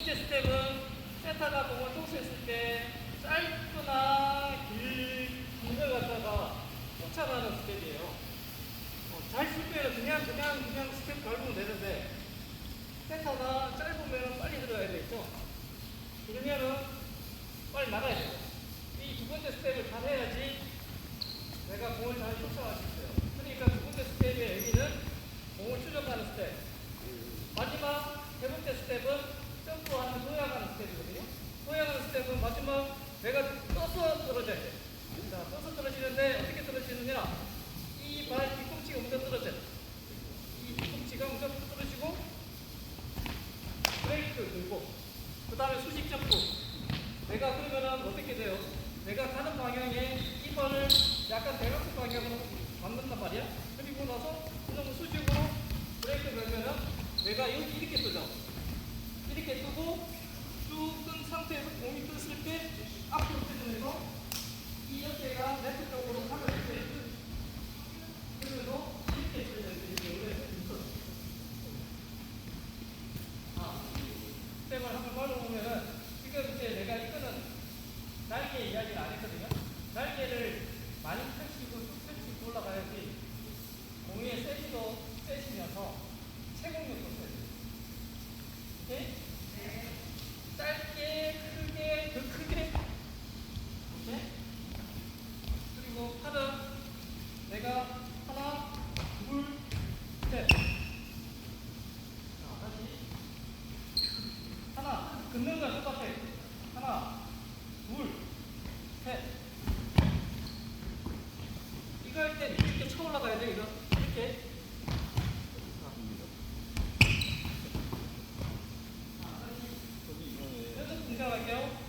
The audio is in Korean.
번째 스텝은 세타가 공을 토스했을 때 짧거나 길, 긴걸 갖다가 쫓아가는 스텝이에요. 어, 잘칠 때는 그냥, 그냥, 그냥 스텝 밟으면 되는데, 세타가 짧으면 빨리 들어가야 되겠죠? 그러면은 빨리 나가야 돼요. 이 두 번째 스텝을 잘 해야지 내가 공을 잘 쫓아갈 수 있어요. 그러니까 두 번째 스텝의 의미는 공을 추적하는 스텝. 마지막 세 번째 스텝은 점프하는 도약하는 스텝이거든요. 도약하는 스텝은 마지막 내가 떠서 떨어져야 돼. 자, 떠서 떨어지는데 어떻게 떨어지느냐? 이 발 뒤꿈치가 먼저 떨어져. 이 뒤꿈치가 먼저 떨어지고 브레이크 들고 그 다음에 수직 점프. 내가 그러면은 어떻게 돼요? 내가 가는 방향에 이 발을 약간 대각선 방향으로 만든단 말이야. 그리고 나서 그놈을 수직으로 브레이크 걸면은 내가 여기 이렇게 뜨죠. 이렇게 뜨고 쭉뜬 상태 텝을 한번 발라보면은 지금 이제 내가 이거는 날개 이야기를 안 했거든요. 날개를 많이 펼치고 쭉 펼치고 올라가야지 공의 세기도 세지면서 채공력도 세요. 오케이? 짧게, 크게, 더 크게. 오케이? 그리고 팔은 내가 하나, 둘, 셋. 자, 다시. 긋는 건 똑같아. 하나, 둘, 셋. 이거 할 때 이렇게 쳐 올라가야 돼, 이거. 이렇게. 자, 다시. 연습 등장할게요.